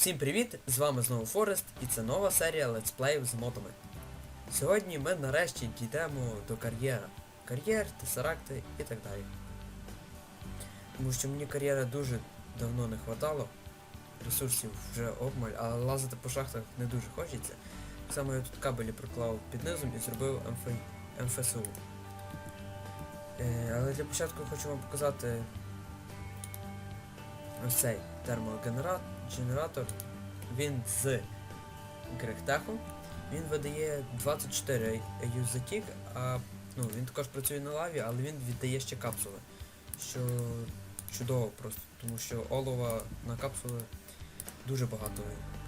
Всім привіт! З вами знову Форест і це нова серія летсплеїв з модами. Сьогодні ми нарешті дійдемо до кар'єра. Кар'єр, тесаракти і так далі. Тому що мені кар'єра дуже давно не хватало. Ресурсів вже обмаль, а лазити по шахтах не дуже хочеться. Так само я тут кабелі проклав під низом і зробив МФ... МФСУ. Е, але для початку хочу вам показати ось цей термогенератор. Він з Грехтеху. Він видає 24 юзатік, а ну, він також працює на лаві, але він віддає ще капсули. Що чудово просто, тому що олова на капсули дуже багато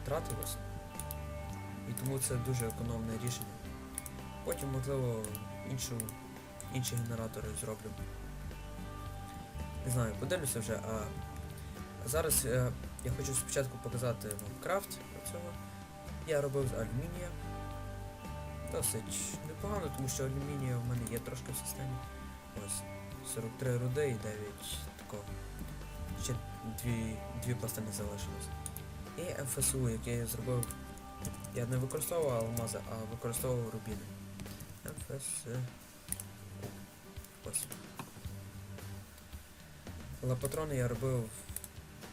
тратилось. І тому це дуже економне рішення. Потім, можливо, іншу, інші генератори зроблю. Не знаю, подивлюся вже, а зараз е, я хочу спочатку показати вам крафт цього. Я робив з алюмінія. Досить непогано, тому що алюмінія в мене є трошки в системі. Ось 43 руди і 9 такого. Ще дві, дві пластини залишилось. І МФСУ, який я зробив. Я не використовував алмази, а використовував рубіни. МФС. Ось. Лапатрони я робив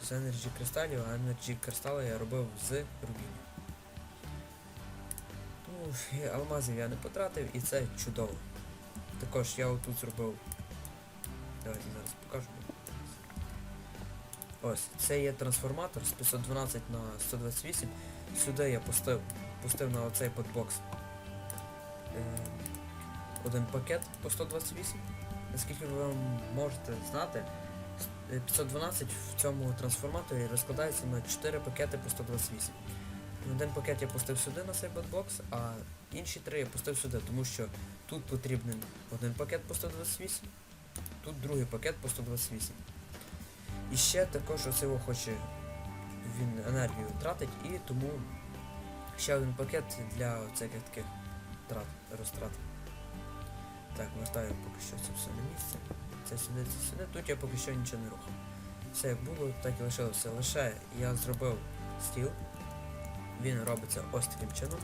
з Energy кристалів, а Energy кристали я робив з рубінів. Ну, і алмазів я не потратив і це чудово. Також я отут зробив. Давайте зараз покажу. Ось, це є трансформатор з 512 на 128. Сюди я пустив, пустив на оцей подбокс е, один пакет по 128. Наскільки ви можете знати, 512 в цьому трансформаторі розкладається на 4 пакети по 128. Один пакет я пустив сюди на цей бетбокс, а інші три я пустив сюди, тому що тут потрібен один пакет по 128, тут другий пакет по 128. І ще також оце хоче він енергію тратить і тому ще один пакет для всяких таких трат, розтрат. Так, вертаю поки що це все на місце. Це сюди, це сюди. Тут я поки що нічого не рухав. Все було, так і лишилося. Лише я зробив стіл. Він робиться ось таким чином.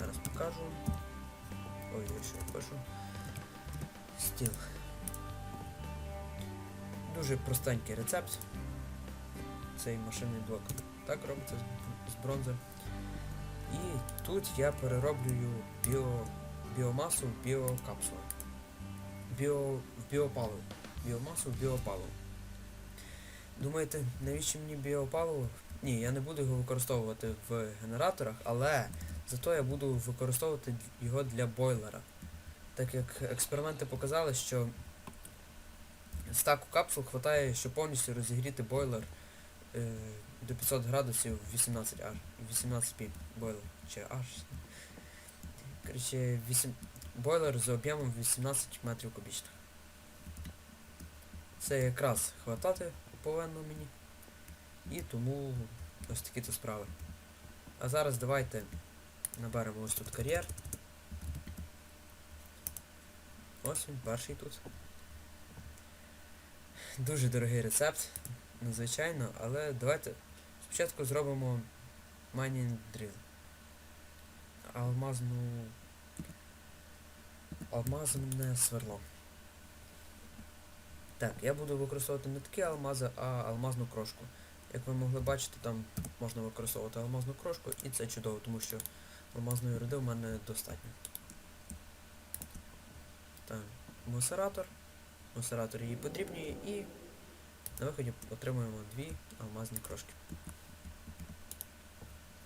Зараз покажу. Ой, я я пишу. Стіл. Дуже простенький рецепт. Цей машинний блок так робиться з бронзи. І тут я перероблюю біо, біомасу в біокапсулу. Біо, в біопаливо. Біомасу в біопаливо. Думаєте, навіщо мені біопаливо? Ні, я не буду його використовувати в генераторах, але зато я буду використовувати його для бойлера. Так як експерименти показали, що стаку капсул вистачає, щоб повністю розігріти бойлер е, до 500 градусів 18 аж 18 пі бойлер. Чи аж. Коротше, 8... бойлер з об'ємом 18 метрів кубічних. Це якраз хватати повинно мені. І тому ось такі то справи. А зараз давайте наберемо ось тут кар'єр. Ось він, перший тут. Дуже дорогий рецепт, надзвичайно, але давайте спочатку зробимо mining drill. Алмазну... Алмазне сверло. Так, я буду використовувати не такі алмази, а алмазну крошку. Як ви могли бачити, там можна використовувати алмазну крошку і це чудово, тому що алмазної руди в мене достатньо. Так, мусоратор. Мусоратор її потрібні і на виході отримуємо дві алмазні крошки.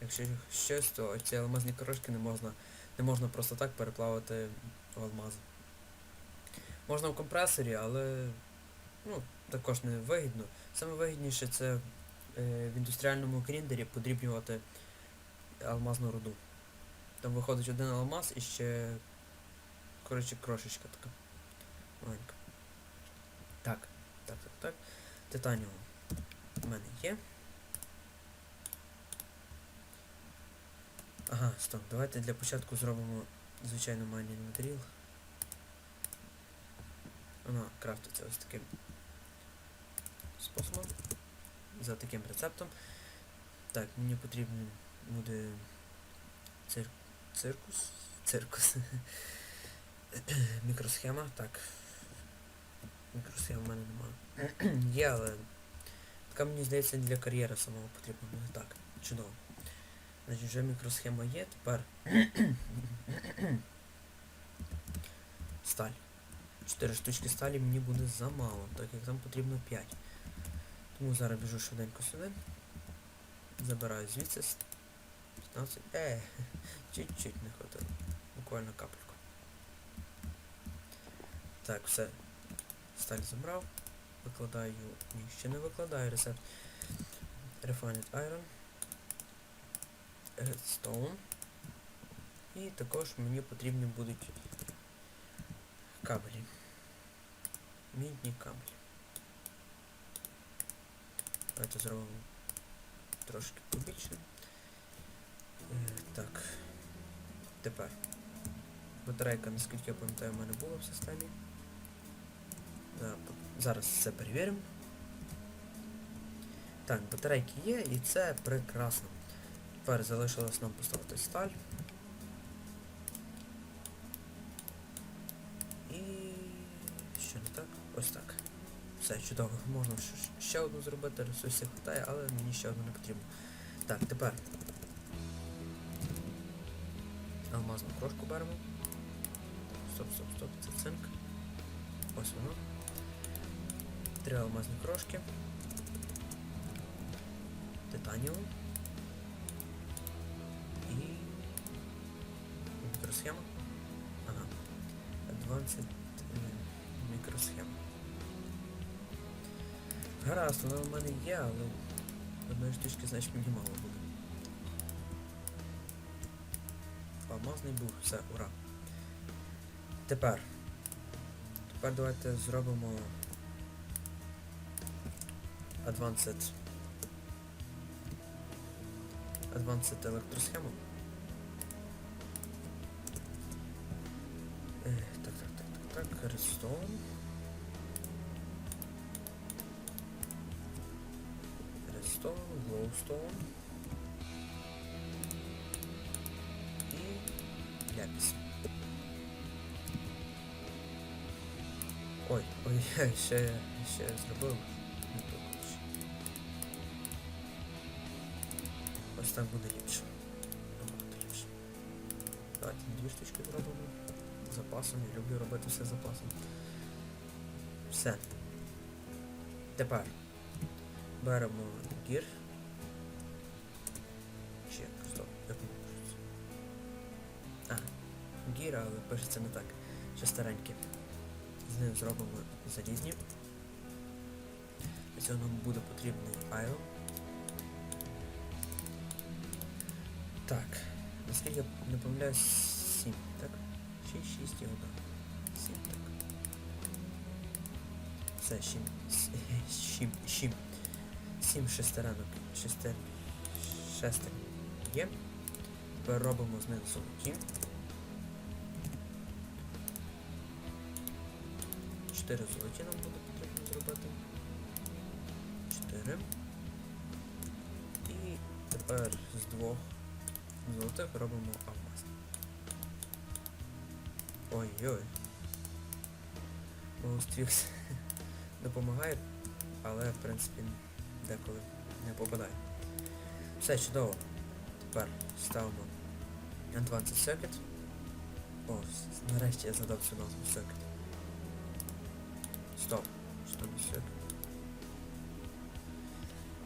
Якщо щось, то ці алмазні крошки не можна не можна просто так переплавити в алмази. Можна в компресорі, але ну, також не вигідно. Саме вигідніше це е, в індустріальному гріндері подрібнювати алмазну руду. Там виходить один алмаз і ще коротше крошечка така. Маленька. Так, так, так, так. Титаніум в мене є. Ага, стоп, давайте для початку зробимо звичайно майнінг матеріал. Вона крафтиться ось таким способом. За таким рецептом. Так, мені потрібен буде цир... циркус. Циркус. Мікросхема, так. Мікросхем в мене немає. Є, але така мені здається для кар'єри самого потрібна буде. Так, чудово. Значить, вже мікросхема є, тепер. Сталь. 4 штучки сталі мені буде замало, так як там потрібно 5. Тому зараз біжу швиденько сюди. Забираю звідси 15. Е, чуть-чуть не хватило. Буквально капельку. Так, все. Сталь забрав. Викладаю. Ні, ще не викладаю рецепт. Refined Iron. Redstone. І також мені потрібні будуть кабелі. Мідні кабелі. Давайте зробимо трошки побільше. Е, так. Тепер. Батарейка, наскільки я пам'ятаю, в мене була в системі. Зараз все перевіримо. Так, батарейки є і це прекрасно. Тепер залишилось нам поставити сталь. І що не так? Ось так. Все, чудово. Можна ще одну зробити, ресурсів хватає, але мені ще одну не потрібно. Так, тепер. Алмазну крошку беремо. Стоп, стоп, стоп, це цинк. Ось воно. Три алмазні крошки. Титаніум. І... Мікросхема. Ага. Advanced е, мікросхема. Гаразд, вона в мене є, але одної штучки, значить, мені мало буде. Алмазний був, все, ура. Тепер. Тепер давайте зробимо Advanced Advanced електросхему. Так, так, так, так, так, Redstone. Redstone, Glowstone. І ляпіс. Ой, ой, ще, ще зробив. То коротше. Ось так буде ліпше. Набагато ліпше. Давайте дві штучки зробимо. Запасом. Я люблю робити все запасом. Все. Тепер беремо гір. Чи як? Стоп, як воно пишеться? А, гір, але пишеться не так. Ще стареньке. З ним зробимо залізні. Для цього нам буде потрібний айрон. Так, наскільки я не помиляюсь, 7, так? Чи 6 його так. 7, так. Все, 7. 7, 7. 7 шестеренок. Шестер... Шестер. Є. Тепер робимо з них золоті. 4 золоті нам буде потрібно зробити. 4. І тепер з двох золотих робимо алмаз. Ой-ой. Моустрікс допомагає, але в принципі деколи не попадає. Все чудово. Тепер ставимо Advanced Circuit. О, с- нарешті я задав цю назву Circuit. Стоп. Що не Circuit?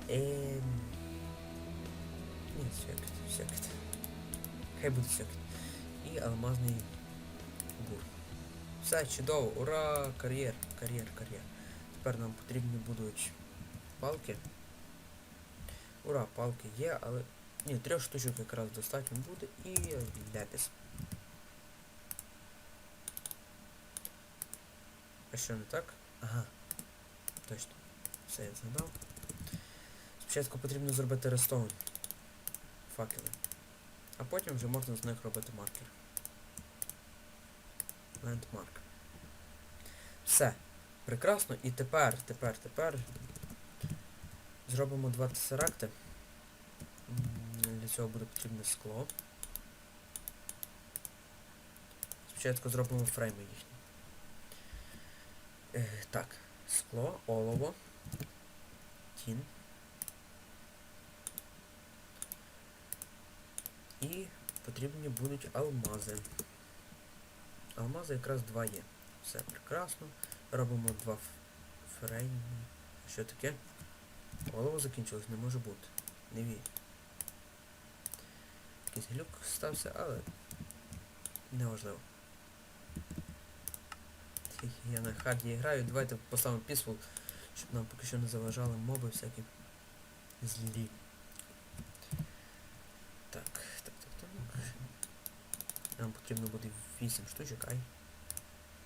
Ем... Ні, Circuit, Circuit. Хай буде Circuit. І алмазний бур. Все, чудово, ура! Кар'єр, кар'єр, кар'єр. Тепер нам потрібні будуть палки. Ура, палки є, але... Ні, трьох штучок якраз достатньо буде і ляпіс. А що не так? Ага. Точно. Все я згадав. Спочатку потрібно зробити рестоун. Факели. А потім вже можна з них робити маркер. Лендмарк. Все. Прекрасно. І тепер, тепер, тепер зробимо два тесеракти. Для цього буде потрібне скло. Спочатку зробимо фрейми їхні. Е, так, скло, олово, тін. І потрібні будуть алмази. Алмази якраз два є. Все прекрасно. Робимо два фрейми. Що таке? Олово закінчилось, не може бути. Не вірю. Якийсь глюк стався, але неважливо. Я на харді граю, давайте поставимо пісфул, щоб нам поки що не заважали моби всякі злі. Так, так, так, так. Нам потрібно буде 8 штучок, ай.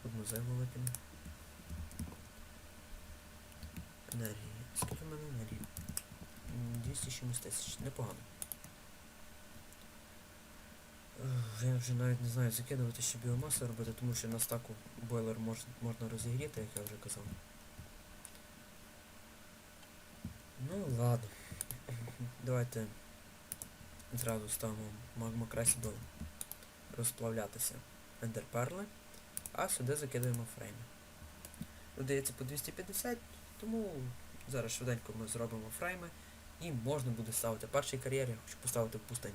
Одну зайву викину. Енергії. Скільки в мене енергії? М, 200 тисяч. Непогано. Я вже навіть не знаю закидувати ще біомасу робити, тому що на стаку бойлер мож, можна розігріти, як я вже казав. Ну ладно. Давайте зразу ставимо магма красібл розплавлятися ендерперли, а сюди закидаємо фрейми. Додається по 250, тому зараз швиденько ми зробимо фрейми і можна буде ставити перший кар'єр, я хочу поставити в пустині.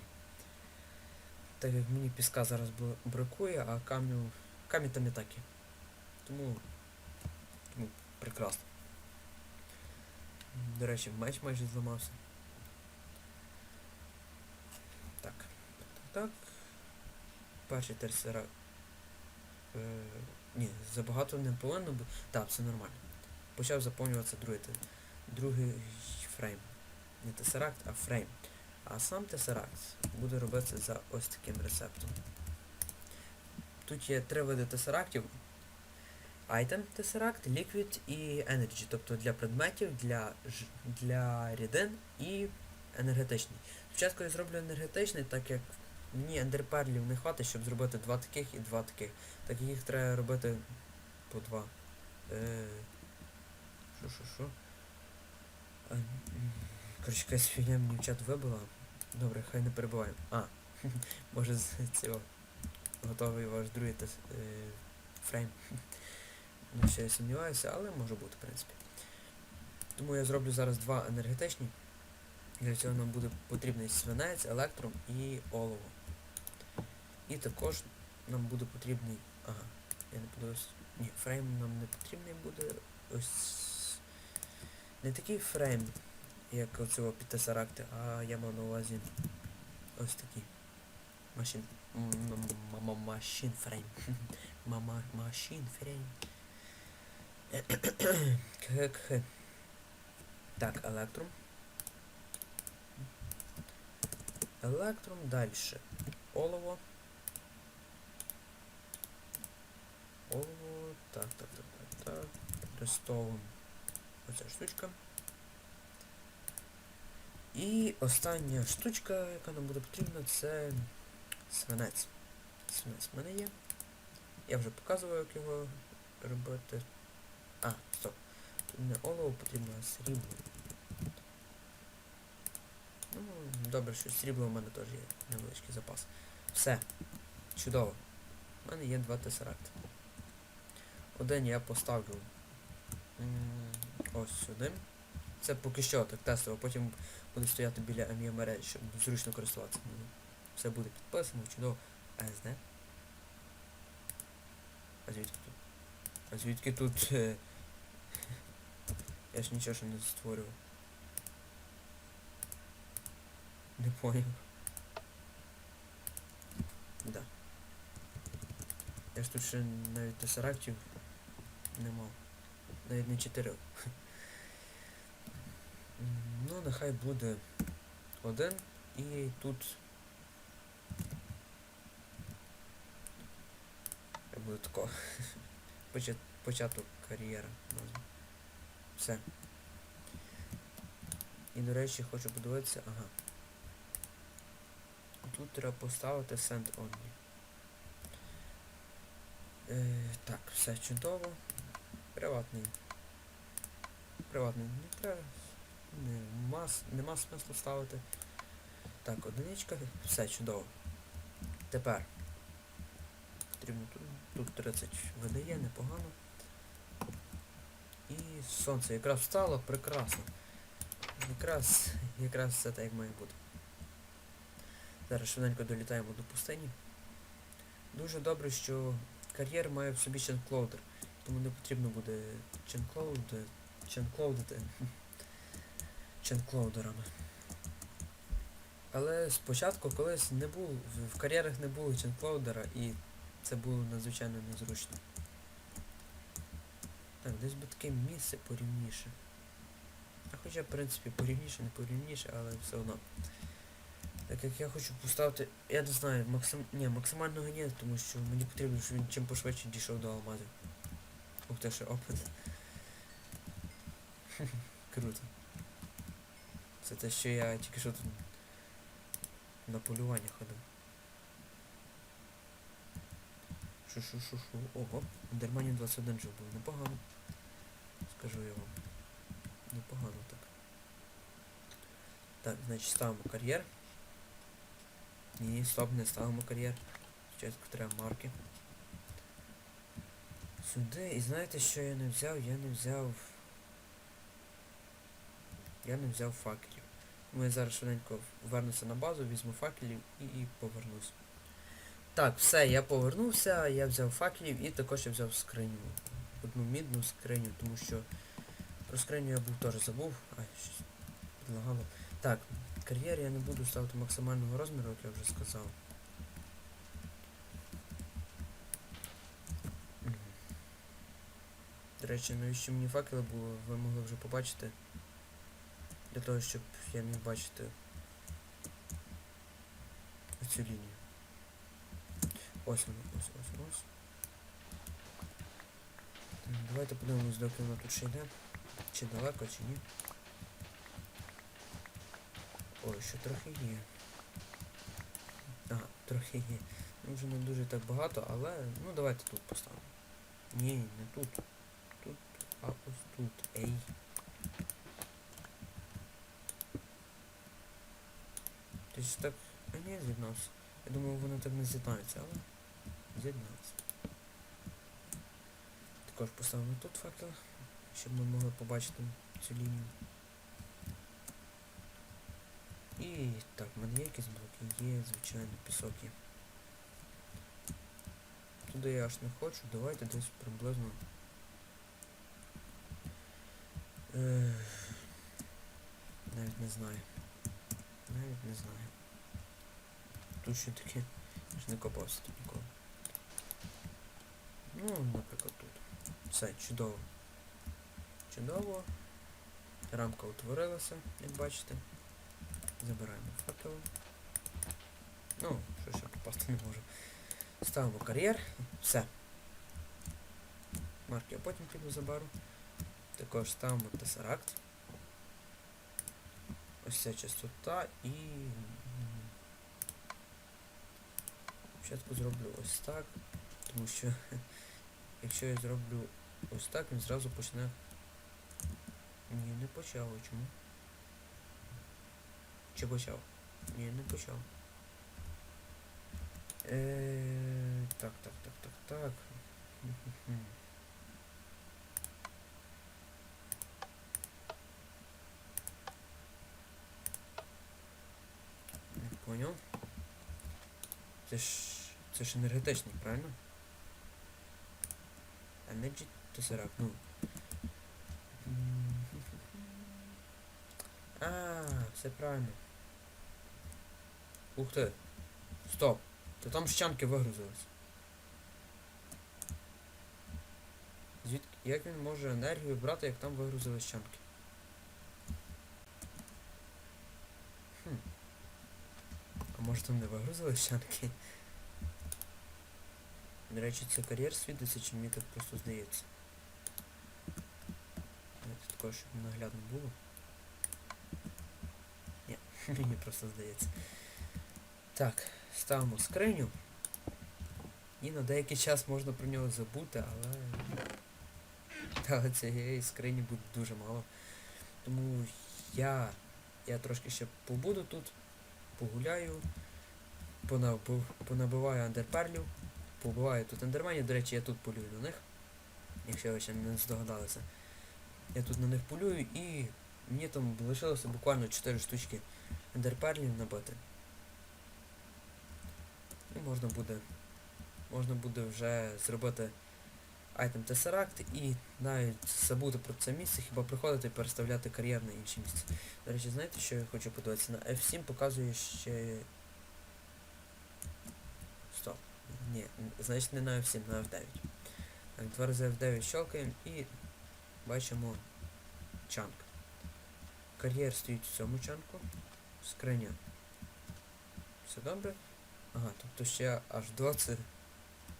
Так як мені піска зараз бракує, а камню. Камінь там і так є. Тому. Тому прекрасно. До речі, меч майже зламався. Так. Так, так. Перший терсера. Е, ні, забагато не повинно бути. Так, все нормально. Почав заповнюватися другий, те- другий фрейм. Не тесеракт, а фрейм. А сам тесеракт буде робитися за ось таким рецептом. Тут є три види тесерактів. Item тесеракт, Liquid і Energy, тобто для предметів, для, для рідин і енергетичний. Спочатку я зроблю енергетичний, так як мені ендерперлів не хватить, щоб зробити два таких і два таких. Так їх треба робити по два. Е, Що, що, що? А, м, Коротше, якась фігня мені чат вибила. Добре, хай не перебуваємо. А, може з цього готовий ваш другий е, фрейм. Ну, ще я сумніваюся, але може бути, в принципі. Тому я зроблю зараз два енергетичні. Для цього нам буде потрібний свинець, електрум і олово. І також нам буде потрібний... Ага, я не подивився. Ні, фрейм нам не потрібний буде. Ось. Не такий фрейм, як оцього під тесаракти, а я мав на увазі ось такий. Машин. м- м- м- Машин фрейм. Мама машин фрейм. Так, електрум. Електрум дальше. Олово. Олово. Так, так, так, так, так. Рестовуємо штучка. І остання штучка, яка нам буде потрібна, це свинець. Свинець в мене є. Я вже показував, як його робити. А, стоп. Тут не олово потрібно, а срібло. Ну, добре, що срібла в мене теж є невеличкий запас. Все. Чудово. У мене є два тесеракти. Один я поставлю ось сюди. Це поки що так тестово, потім буду стояти біля МЄ мережі, щоб зручно користуватися. Все буде підписано, чудово. АСД. А звідки тут? А звідки тут... е, Я ж нічого ще не створював. Не понял. Да. Я ж тут ще навіть тесерактів не мав. Навіть не чотирьох. Нехай буде один і тут. Я буду тако. Початок кар'єри. назву. Все. І до речі, хочу подивитися, ага. Тут треба поставити Send Only. Е, так, все чудово. Приватний. Приватний не треба. Не, мас, нема смислу ставити. Так, одиничка, все чудово. Тепер. Потрібно тут, тут 30 видає, непогано. І сонце якраз встало, прекрасно. Якраз, якраз все так як має бути. Зараз швиденько долітаємо до пустині. Дуже добре, що кар'єр має в собі ченклоудер, тому не потрібно буде ченклоуди, ченклоудити ченклоудерами. Але спочатку колись не було, в- кар'єрах не було ченклоудера і це було надзвичайно незручно. Так, десь би таке місце порівніше. А хоча, в принципі, порівніше, не порівніше, але все одно. Так як я хочу поставити, я не знаю, максим... Ні, максимального ні, тому що мені потрібно, щоб він чим пошвидше дійшов до алмазів. Ух ти, ще опит. Круто. Це те, що я тільки що тут на полювання ходив. Шу-шу-шу-шу. Ого, Ендерманів 21 жив був. Непогано. Скажу я вам. Непогано так. Так, значить ставимо кар'єр. Ні, стоп, не ставимо кар'єр. Спочатку треба марки. Сюди. І знаєте, що я не взяв? Я не взяв. Я не взяв факелів. Я зараз швиденько вернуся на базу, візьму факелів і, і повернусь. Так, все, я повернувся, я взяв факелів і також я взяв скриню. Одну мідну скриню, тому що про скриню я був теж забув. Ай, щось підлагало. Так, кар'єр я не буду ставити максимального розміру, як я вже сказав. До речі, навіщо мені факели було, ви могли вже побачити. Для того, щоб я міг бачити цю лінію. Ось вона, ось, ось, ось. Давайте подивимось, доки вона тут ще йде. Чи далеко, чи ні. Ой, ще трохи є. Ага, трохи є. Ну вже не дуже так багато, але ну давайте тут поставимо. Ні, не тут. Тут, а ось тут. Ей. Тобто так... А ні, з'єднався. Я думав, вони так не з'єднаються, але з'єднаються. Також поставимо тут факел, щоб ми могли побачити цю лінію. І так, в мене є якісь блоки, є, звичайно, пісок є. Туди я аж не хочу, давайте десь приблизно. Навіть не знаю. Навіть не знаю. Тут ще таке. Я ж не копався тут ніколи. Ну, наприклад, тут. Все, чудово. Чудово. Рамка утворилася, як бачите. Забираємо факел. Ну, що ще попасти не можу. Ставимо кар'єр. Все. Марки я потім піду заберу. Також ставимо тесаракт. Ось ця частота і... Спочатку зроблю ось так, тому що якщо я зроблю ось так, він зразу почне... Ні, не почав, чому? Чи почав? Ні, не почав. Е, так, так, так, так, так. Мгм. Не понял. Це ж... Це ж енергетичний, правильно? Energy Tesseract, ну. А, все правильно. Ух ти. Стоп. То там щанки вигрузились. Звідки? Як він може енергію брати, як там вигрузились щанки? Хм. А може там вигрузили щанки? До речі, це кар'єр світиться, чи мені так просто здається. Давайте також, щоб наглядно було. Ні, мені просто здається. Так, ставимо скриню. І на деякий час можна про нього забути, але... Але цієї скрині буде дуже мало. Тому я... Я трошки ще побуду тут. погуляю, понабиваю андерперлів, побиваю тут андерменів, до речі, я тут полюю на них, якщо ви ще не здогадалися. Я тут на них полюю і мені там лишилося буквально 4 штучки ендерперлів набити. І можна буде. Можна буде вже зробити айтем Tesseract і навіть забути про це місце, хіба приходити і переставляти кар'єр на інше місце. До речі, знаєте, що я хочу подивитися? На F7 показує ще. Стоп. Ні, значить не на F7, на F9. Так, два рази F9 щелкаємо і бачимо чанк. Кар'єр стоїть в цьому чанку. Скриня. Все добре? Ага, тобто ще аж 20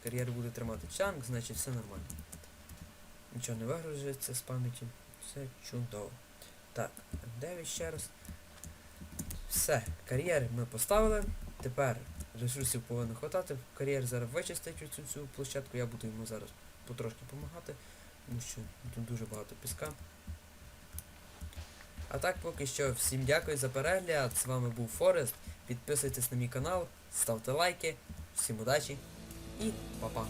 кар'єр буде тримати чанк, значить все нормально. Нічого не вигружується з пам'яті. Все чудово. Так, F9 ще раз. Все, кар'єр ми поставили. Тепер ресурсів повинно хватати. Кар'єр зараз вичистить цю цю площадку, я буду йому зараз потрошки допомагати, тому що тут дуже багато піска. А так поки що всім дякую за перегляд. З вами був Форест. Підписуйтесь на мій канал, ставте лайки. Всім удачі і па-па.